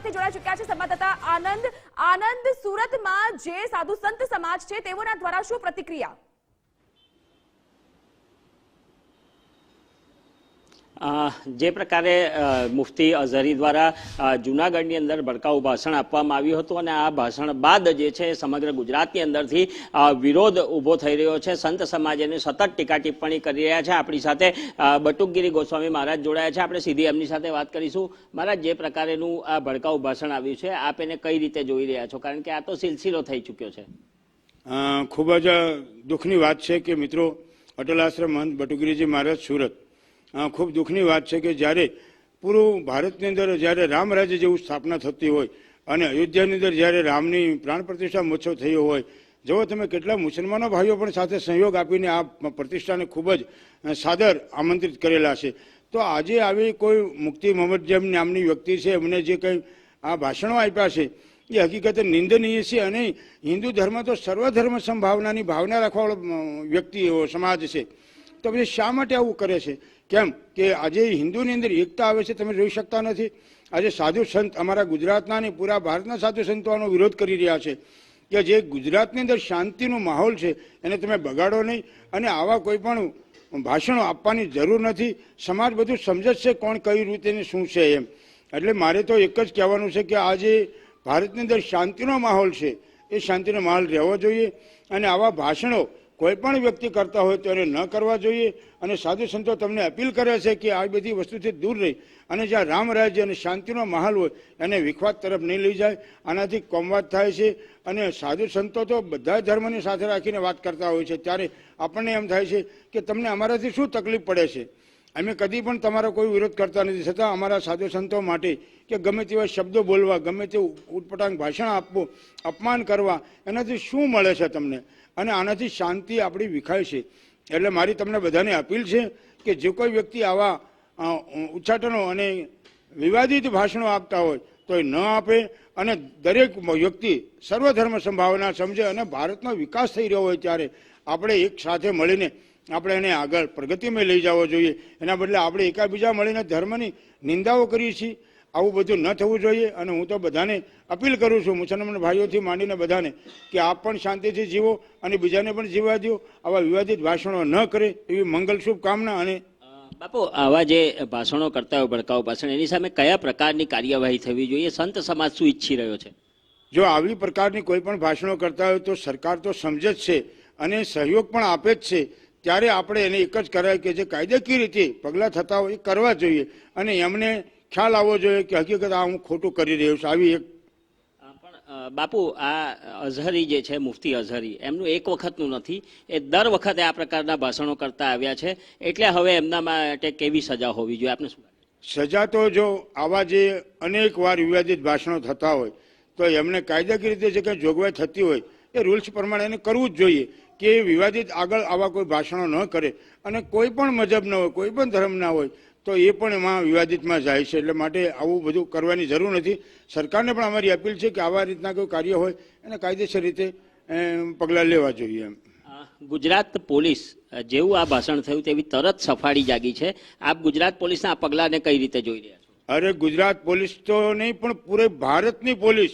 સુરતથી જોડાઈ ચૂક્યા છે સંવાદદાતા આનંદ. આનંદ, સુરતમાં જે સાધુ સંત સમાજ છે, તેઓના દ્વારા શું પ્રતિક્રિયા? જે પ્રકારે મુફ્તી અઝહરી દ્વારા જુનાગઢની અંદર ભડકાઉ ભાષણ આપવામાં આવ્યું હતું અને આ ભાષણ બાદ જે છે સમગ્ર ગુજરાતની અંદરથી વિરોધ ઊભો થઈ રહ્યો છે. સંત સમાજ એની સતત ટીકા ટિપ્પણી કરી રહ્યા છે. આપણી સાથે બટુકગીરી ગોસ્વામી મહારાજ જોડાયા છે. આપણે સીધી એમની સાથે વાત કરીશું. મહારાજ, જે પ્રકારેનું આ ભડકાઉ ભાષણ આવ્યું છે, આપ એને કઈ રીતે જોઈ રહ્યા છો? કારણ કે આ તો સિલસિલો થઈ ચૂક્યો છે. ખૂબ જ દુઃખની વાત છે કે મિત્રો, અટલ આશ્રમ મહંત બટુગીરીજી મહારાજ સુરત. ખૂબ દુઃખની વાત છે કે જ્યારે પૂરું ભારતની અંદર જ્યારે રામ રાજ્ય જેવું સ્થાપના થતી હોય અને અયોધ્યાની અંદર જ્યારે રામની પ્રાણ પ્રતિષ્ઠા મહોત્સવ થયો હોય, જો તમે કેટલા મુસલમાનો ભાઈઓ પણ સાથે સહયોગ આપીને આ પ્રતિષ્ઠાને ખૂબ જ સાદર આમંત્રિત કરેલા છે, તો આજે આવી કોઈ મુક્તિ મોહમ્મદ જેમ નામની વ્યક્તિ છે, એમને જે કંઈ આ ભાષણો આપ્યા છે, એ હકીકતે નિંદનીય છે અને હિન્દુ ધર્મ તો સર્વધર્મ સંભાવનાની ભાવના રાખવાવાળો વ્યક્તિ વ્યક્તિઓ સમાજ છે. તો પછી શા માટે આવું કરે છે? કેમ કે આજે હિન્દુની અંદર એકતા આવે છે તમે જોઈ શકતા નથી. આજે સાધુ સંત અમારા ગુજરાતના અને પૂરા ભારતના સાધુ સંતો આનો વિરોધ કરી રહ્યા છે કે જે ગુજરાતની અંદર શાંતિનો માહોલ છે એને તમે બગાડો નહીં અને આવા કોઈ પણ ભાષણો આપવાની જરૂર નથી. સમાજ બધું સમજ છે કોણ કઈ રીતે શું છે એમ. એટલે મારે તો એક જ કહેવાનું છે કે આજે ભારતની અંદર શાંતિનો માહોલ છે. એ શાંતિનો માહોલ રહેવો જોઈએ અને આવા ભાષણો કોઈ પણ વ્યક્તિ કરતા હોય તો એને ન કરવા જોઈએ. અને સાધુ સંતો તમને અપીલ કરે છે કે આ બધી વસ્તુથી દૂર રહી. અને જ્યાં રામ રાજ્ય અને શાંતિનો માહોલ હોય, એને વિખવાદ તરફ નહીં લઈ જાય. આનાથી કોમવાદ થાય છે. અને સાધુ સંતો તો બધા ધર્મની સાથે રાખીને વાત કરતા હોય છે. ત્યારે આપણને એમ થાય છે કે તમને અમારાથી શું તકલીફ પડે છે? અમે કદી પણ તમારો કોઈ વિરોધ કરતા નથી. છતાં અમારા સાધુ સંતો માટે કે ગમે તેવા શબ્દો બોલવા, ગમે તેવું ઉટપટાંગ ભાષણ આપવું, અપમાન કરવા, એનાથી શું મળે છે તમને? અને આનાથી શાંતિ આપણી વિખાય છે. એટલે મારી તમને બધાને અપીલ છે કે જે કોઈ વ્યક્તિ આવા ઉચ્ચાટનો અને વિવાદિત ભાષણો આપતા હોય, તો એ ન આપે અને દરેક વ્યક્તિ સર્વધર્મ સંભાવના સમજે અને ભારતનો વિકાસ થઈ રહ્યો હોય ત્યારે આપણે એક સાથે મળીને આપણે એને આગળ પ્રગતિમાં લઈ જવો જોઈએ. એના બદલે આપણે એકાબીજા મળીને ધર્મની નિંદાઓ કરીએ છીએ. આવું બધું ન થવું જોઈએ અને હું તો બધાને અપીલ કરું છું મુસલમાન ભાઈઓથી માંડીને બધાને કે આપ પણ શાંતિથી જીવો અને બીજાને પણ જીવવા દો આવા વિવાદિત ભાષણો ન કરે એવી મંગલ શુભકામના અને બાપુ આવા જે ભાષણો કરતા હોય ભડકાઉ ભાષણ એની સામે કયા પ્રકારની કાર્યવાહી થવી જોઈએ? સંત સમાજ શું ઈચ્છી રહ્યો છે? જો આવી પ્રકારની કોઈ પણ ભાષણો કરતા હોય તો સરકાર તો સમજે જ છે અને સહયોગ પણ આપે જ છે. ત્યારે આપણે એને એક જ કરાય કે જે કાયદેકીય રીતે પગલાં થતા હોય એ કરવા જોઈએ. અને એમને ખ્યાલ આવવો જોઈએ કે હકીકત આ હું ખોટું કરી રહ્યો છું. આવી એક પણ બાપુ આ અઝહરી જે છે મુફતી અઝહરી એમનું એક વખતનું નથી. એ દર વખતે આ પ્રકારના ભાષણો કરતા આવ્યા છે. એટલે હવે એમના માટે કેવી સજા હોવી જોઈએ? આપને શું સજા તો જો આવા જે અનેક વાર વિવાદિત ભાષણો થતા હોય તો એમને કાયદાકીય રીતે જે કંઈ જોગવાઈ થતી હોય એ રૂલ્સ પ્રમાણે એને કરવું જ જોઈએ કે વિવાદિત આગળ આવા કોઈ ભાષણો ન કરે. અને કોઈ પણ મજહબ ન હોય કોઈ પણ ધર્મ ના હોય તો એ પણ એમાં વિવાદિતમાં જાય છે. એટલે માટે આવું બધું કરવાની જરૂર નથી. સરકારને પણ અમારી અપીલ છે કે આવા રીતના કોઈ કાર્ય હોય એને કાયદેસર રીતે પગલાં લેવા જોઈએ એમ. ગુજરાત પોલીસ જેવું આ ભાષણ થયું તેવી તરત સફાળી જાગી છે. આપ ગુજરાત પોલીસના આ પગલાંને કઈ રીતે જોઈ રહ્યા છો? અરે ગુજરાત પોલીસ તો નહીં પણ પૂરે ભારતની પોલીસ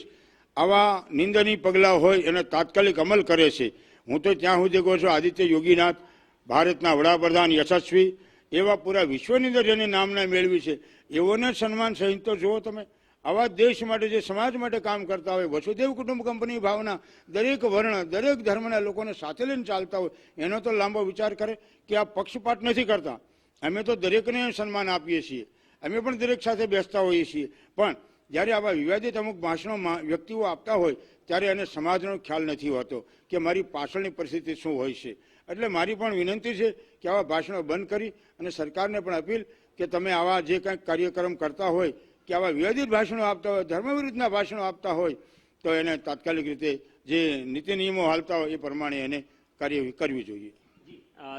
આવા નિંદનીય પગલાં હોય એને તાત્કાલિક અમલ કરે છે. હું તો ત્યાં સુધી કહું છું આદિત્ય યોગીનાથ ભારતના વડાપ્રધાન યશસ્વી એવા પૂરા વિશ્વની અંદર જેને નામના મેળવી છે એવોને સન્માન સહિત તો જુઓ તમે, આવા દેશ માટે જે સમાજ માટે કામ કરતા હોય, વસુદેવ કુટુંબ કંપની ભાવના દરેક વર્ણ, દરેક ધર્મના લોકોને સાથે લઈને ચાલતા હોય, એનો તો લાંબો વિચાર કરે કે આ પક્ષપાત નથી કરતા. અમે તો દરેકને સન્માન આપીએ છીએ. અમે પણ દરેક સાથે બેસતા હોઈએ છીએ. પણ જ્યારે આવા વિવાદિત અમુક ભાષણોમાં વ્યક્તિઓ આપતા હોય, ત્યારે એને સમાજનો ખ્યાલ નથી હોતો કે મારી પાછળની પરિસ્થિતિ શું હોય છે. એટલે મારી પણ વિનંતી છે કે આવા ભાષણો બંધ કરી અને સરકારને પણ અપીલ કે તમે આવા જે કંઈક કાર્યક્રમ કરતા હોય કે આવા વિવાદિત ભાષણો આપતા હોય, ધર્મ વિરુદ્ધના ભાષણો આપતા હોય, તો એને તાત્કાલિક રીતે જે નીતિ નિયમો હાલતા હોય એ પ્રમાણે એને કાર્ય કરવી જોઈએ.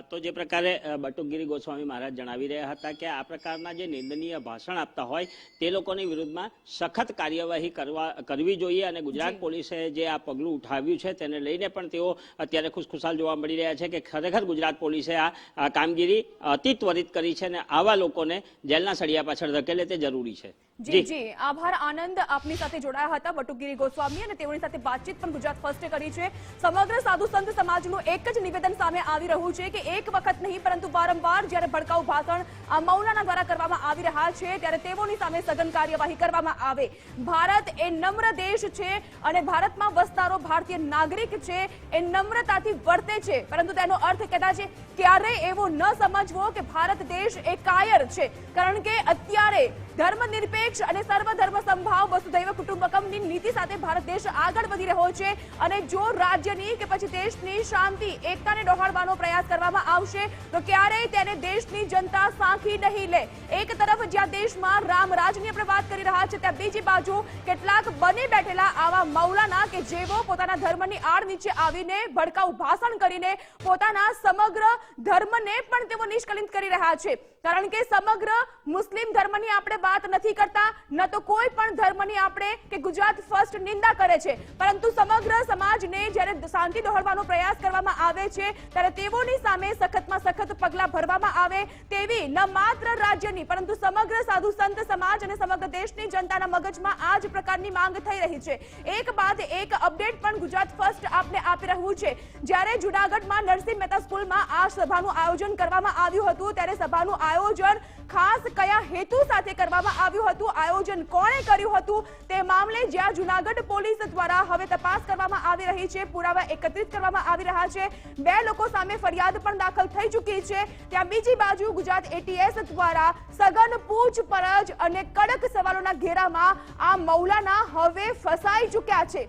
તો જે પ્રકારે બટુકગીરી ગોસ્વામી મહારાજ જણાવી રહ્યા હતા કે આ પ્રકારના જે નિંદનીય ભાષણ આપતા હોય તે લોકોની વિરુદ્ધમાં સખત કાર્યવાહી કરવા કરવી જોઈએ અને ગુજરાત પોલીસે જે આ પગલું ઉઠાવ્યું છે તેને લઈને પણ તેઓ અત્યારે ખુશખુશાલ જોવા મળી રહ્યા છે કે ખરેખર ગુજરાત પોલીસે આ આ કામગીરી અતિ ત્વરિત કરી છે અને આવા લોકોને જેલના સળિયા પાછળ ધકેલે તે જરૂરી છે. જી જી. આભાર આનંદ આપની સાથે જોડાયા હતા બટુગીરી ગોસ્વામી અને તેઓની સાથે વાતચીત પણ ગુજરાત ફર્સ્ટે કરી છે. સમગ્ર સાધુ સંત સમાજનું એક જ નિવેદન સામે આવી રહ્યું છે કે એક વખત નહીં પરંતુ વારંવાર જ્યારે ભડકાઉ ભાષણ આ મૌલાના દ્વારા કરવામાં આવી રહ્યા છે ત્યારે તેઓની સામે સઘન કાર્યવાહી કરવામાં આવે. ભારત એ નમ્ર દેશ છે અને ભારતમાં વસનારો ભારતીય નાગરિક છે એ નમ્રતાથી વર્તે છે. પરંતુ તેનો અર્થ કદાચ ક્યારેય એવો ન સમજવો કે ભારત દેશ એ કાયર છે. કારણ કે અત્યારે ધર્મનિરપેક્ષ અને સર્વધર્મ સંભાવ વસુધૈવ કુટુંબકમની નીતિ સાથે ભારત દેશ આગળ વધી રહ્યો છે અને જો રાજ્યની કે પછી દેશની શાંતિ, એકતાને ડહોળવાનો પ્રયાસ કરવામાં આવશે, તો ક્યારેય તેને દેશની જનતા સાંખી નહીં લે. એક તરફ જ્યાં દેશમાં રામ રાજની આપણે વાત કરી રહ્યા છે ત્યાં બીજી બાજુ કેટલાક બની બેઠેલા આવા મૌલાના કે જેઓ પોતાના ધર્મની આડ નીચે આવીને ભડકાઉ ભાષણ કરીને પોતાના સમગ્ર ધર્મને પણ તેઓ નિષ્કલિત કરી રહ્યા છે. કારણ કે સમગ્ર મુસ્લિમ ધર્મની આપણે વાત નથી કરતા, ન તો કોઈ પણ ધર્મની આપણે કે ગુજરાત ફર્સ્ટ નિંદા કરે છે. પરંતુ સમગ્ર સમાજને જ્યારે શાંતિ દોહરવાનો પ્રયાસ કરવામાં આવે છે, ત્યારે તેઓની સામે સખતમાં સખત પગલાં ભરવામાં આવે તેવી ન માત્ર રાજ્યની, પરંતુ સમગ્ર સાધુ સંત સમાજ અને સમગ્ર દેશની જનતાના મગજમાં આ જ પ્રકારની માંગ થઈ રહી છે. એક બાદ એક અપડેટ પણ ગુજરાત ફર્સ્ટ આપને આપી રહ્યું છે. જ્યારે જુનાગઢમાં નરસિંહ મહેતા સ્કૂલમાં આ સભાનું આયોજન કરવામાં આવ્યું હતું, ત્યારે સભાનું આયોજન ખાસ કયા હેતુ સાથે કરવામાં આવ્યું હતું? આયોજન કોણે કર્યું હતું? તે મામલે જ્યાં જુનાગઢ પોલીસ દ્વારા હવે તપાસ કરવામાં આવી રહી છે, પુરાવા એકત્રિત કરવામાં આવી રહ્યા છે. બે લોકો સામે ફરિયાદ પણ દાખલ થઈ ચૂકી છે. ત્યાં બીજી બાજુ ગુજરાત એટીએસ દ્વારા સઘન પૂછપરછ અને કડક સવાલોના ઘેરામાં આ મૌલાના હવે ફસાઈ ચૂક્યા છે.